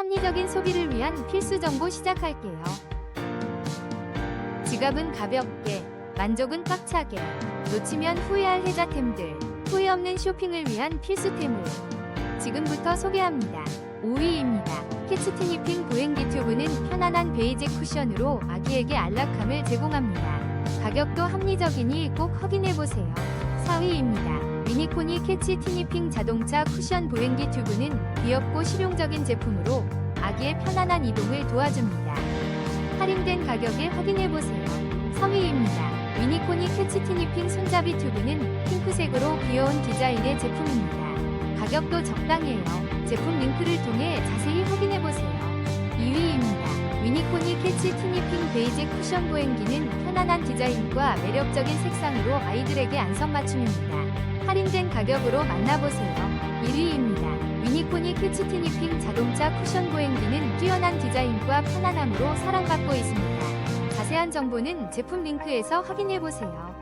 합리적인 소비를 위한 필수 정보 시작할게요. 지갑은 가볍게, 만족은 꽉차게, 놓치면 후회할 혜자템들, 후회 없는 쇼핑을 위한 필수템을 지금부터 소개합니다. 5위입니다. 캐치티니핑 보행기 튜브는 편안한 베이지 쿠션으로 아기에게 안락함을 제공합니다. 가격도 합리적이니 꼭 확인해보세요. 4위입니다. 미니코니 캐치 티니핑 자동차 쿠션 보행기 튜브는 귀엽고 실용적인 제품으로 아기의 편안한 이동을 도와줍니다. 할인된 가격에 확인해보세요. 3위입니다. 미니코니 캐치 티니핑 손잡이 튜브는 핑크색으로 귀여운 디자인의 제품입니다. 가격도 적당해요. 제품 링크를 통해 자세히 확인해보세요. 2위입니다. 미니코니 캐치 티니핑 베이지 쿠션 보행기는 편안한 디자인과 매력적인 색상으로 아이들에게 안성맞춤입니다. 가격으로 만나보세요. 1위입니다. 미니코니 캐치 티니핑 자동차 쿠션 보행기는 뛰어난 디자인과 편안함으로 사랑받고 있습니다. 자세한 정보는 제품 링크에서 확인해보세요.